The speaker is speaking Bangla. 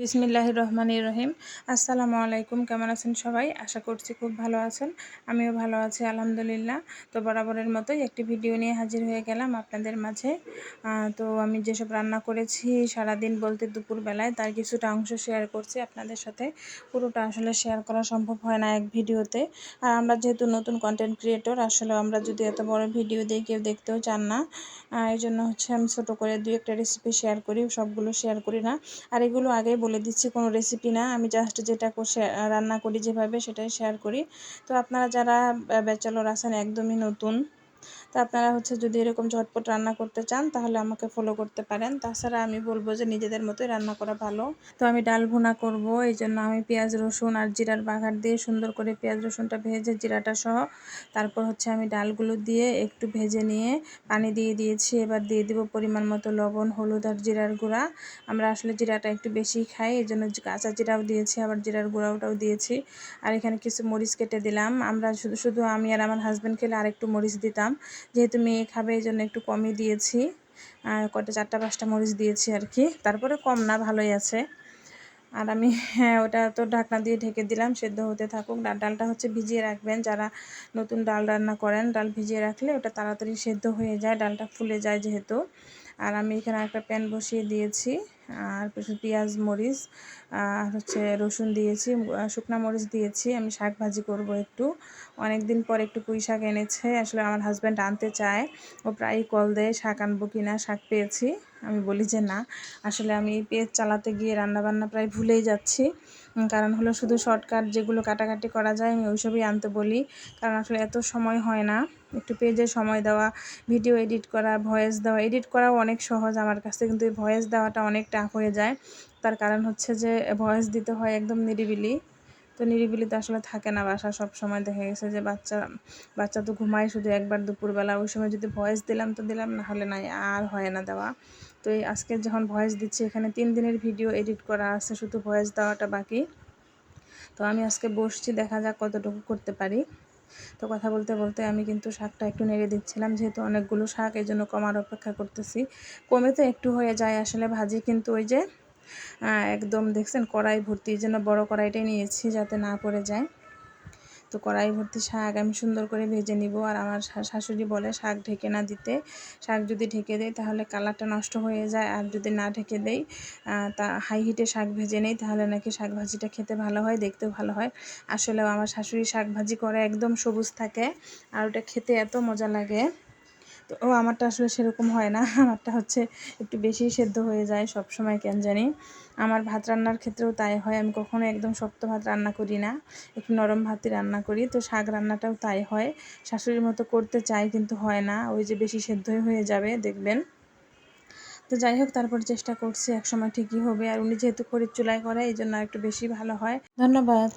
বিসমিল্লাহ রহমান রহিম। আসসালামু আলাইকুম কেমন আছেন সবাই? আশা করছি খুব ভালো আছেন। আমিও ভালো আছি, আলহামদুলিল্লাহ। তো বরাবরের মতোই একটি ভিডিও নিয়ে হাজির হয়ে গেলাম আপনাদের মাঝে। তো আমি যেসব রান্না করেছি সারাদিন বলতে দুপুরবেলায়, তার কিছুটা অংশ শেয়ার করছি আপনাদের সাথে। পুরোটা আসলে শেয়ার করা সম্ভব হয় না এক ভিডিওতে। আর আমরা যেহেতু নতুন কন্টেন্ট ক্রিয়েটর আসলে আমরা যদি এত বড় ভিডিও দিয়ে কেউ দেখতেও চান না এই জন্য হচ্ছে আমি ছোটো করে দুই একটা রেসিপি শেয়ার করি, সবগুলো শেয়ার করি না। আর এগুলো আগে বলে দিচ্ছি, কোনো রেসিপি না। আমি জাস্ট যেটা রান্না করি যেভাবে, সেটাই শেয়ার করি। তো আপনারা যারা ব্যাচেলর আছেন, একদমই নতুন তো আপনারা হচ্ছে যদি এরকম ঝটপট রান্না করতে চান, তাহলে আমাকে ফলো করতে পারেন। তাছাড়া আমি বলব যে নিজেদের মতোই রান্না করা ভালো। তো আমি ডাল ভুনা করব, এই জন্য আমি পেঁয়াজ, রসুন আর জিরার বাঘার দিয়ে সুন্দর করে পেঁয়াজ, রসুনটা ভেজে জিরাটা সহ, তারপর হচ্ছে আমি ডালগুলো দিয়ে একটু ভেজে নিয়ে পানি দিয়ে দিয়েছি। এবার দিয়ে দিব পরিমাণ মতো লবণ, হলুদ আর জিরার গুঁড়া। আমরা আসলে জিরাটা একটু বেশি খাই, এই জন্য কাঁচা জিরাও দিয়েছি, আবার জিরার গুঁড়াওটাও দিয়েছি। আর এখানে কিছু মরিচ কেটে দিলাম। আমরা শুধু শুধু আমি আর আমার হাজব্যান্ড খেলে আরেকটু মরিচ দিতাম। যেহেতু মেয়ে খাবে, এই জন্য একটু কমই দিয়েছি। আর কটা চারটা, পাঁচটা মরিচ দিয়েছি আর কি। তারপরে কম না, ভালোই আছে। আর আমি হ্যাঁ ওটা তো ঢাকনা দিয়ে ঢেকে দিলাম, সেদ্ধ হতে থাকুক। ডাল, ডালটা হচ্ছে ভিজিয়ে রাখবেন। যারা নতুন ডাল রান্না করেন, ডাল ভিজিয়ে রাখলে ওটা তাড়াতাড়ি সেদ্ধ হয়ে যায়, ডালটা ফুলে যায় যেহেতু। আর আমি এখানে একটা প্যান বসিয়ে দিয়েছি। আর পেঁয়াজ, মরিচ, আর হচ্ছে রসুন দিয়েছি শুকনো মরিচ দিয়েছি। আমি শাক ভাজি করব একটু। অনেক দিন পর একটু পুঁই শাক এনেছে। আসলে আমার হাজব্যান্ড আনতে চায়। ও প্রায়ই কল দেয়, শাক আনব কি না, শাক পেয়েছি। আমি বলি যে না। আসলে আমি পেজ চালাতে গিয়ে রান্নাবান্না প্রায় ভুলেই যাচ্ছি। কারণ হলো শুধু শর্টকাট যেগুলো কাটাকাটি করা যায়, আমি ওইসবই আনতে বলি। কারণ আসলে এত সময় হয় না। একটু পেজে সময় দেওয়া ভিডিও এডিট করা ভয়েস দেওয়া এডিট করাও অনেক সহজ আমার কাছে কিন্তু ভয়েস দেওয়াটা অনেক টাফ হয়ে যায়। তার কারণ হচ্ছে যে ভয়েস দিতে হয় একদম নিরিবিলি। তো নিরিবিলিতে আসলে থাকে না বাসা সব সময় দেখা গেছে যে বাচ্চা বাচ্চা তো ঘুমায় শুধু একবার দুপুরবেলা। ওই সময় যদি ভয়েস দিলাম তো দিলাম, না হলে নাই, আর হয় না দেওয়া। তো এই আজকে যখন ভয়েস দিচ্ছি, এখানে তিন দিনের ভিডিও এডিট করা আছে, শুধু ভয়েস দেওয়াটা বাকি। তো আমি আজকে বসছি, দেখা যাক কতটুকু করতে পারি। তো কথা বলতে বলতে আমি কিন্তু শাকটা একটু নেড়ে দিচ্ছিলাম, যেহেতু অনেকগুলো শাক, এই জন্য কমার অপেক্ষা করতেছি। কমে তো একটু হয়ে যায়, আসলে ভাজি কিন্তু ওই যে একদম দেখছেন কড়াই ভর্তি, এই জন্য বড়ো কড়াইটাই নিয়েছি যাতে না পড়ে যায়। তো কড়াই ভর্তি শাক আমি সুন্দর করে ভেজে নিব। আর আমার শাশুড়ি বলে শাক ঢেকে না দিতে। শাক যদি ঢেকে দেয় তাহলে কালারটা নষ্ট হয়ে যায়। আর যদি না ঢেকে দেই তা হাই হিটে শাক ভেজে নেই তাহলে নাকি শাক ভাজিটা খেতে ভালো হয়, দেখতেও ভালো হয়। আসলেও আমার শাশুড়ি শাক ভাজি করে একদম সবুজ থাকে। আর ওটা খেতে এত মজা লাগে। তো ও আমারটা আসলে সেরকম হয় না। আমারটা হচ্ছে একটু বেশি সেদ্ধ হয়ে যায় সব সময় কেন জানি। আমার ভাত রান্নার ক্ষেত্রেও তাই হয়। আমি কখনো একদম শক্ত ভাত রান্না করি না। একটু নরম ভাতই রান্না করি। তো শাক রান্নাটাও তাই হয়। শাশুড়ির মতো করতে চাই কিন্তু হয় না। ওই যে বেশি সেদ্ধই হয়ে যাবে, দেখবেন। তো যাই হোক, তারপর চেষ্টা করছি। একসময় ঠিকই হবে। আর উনি যেহেতু খড়ির চুলায় করে এই জন্য একটু বেশি ভালো হয়। ধন্যবাদ।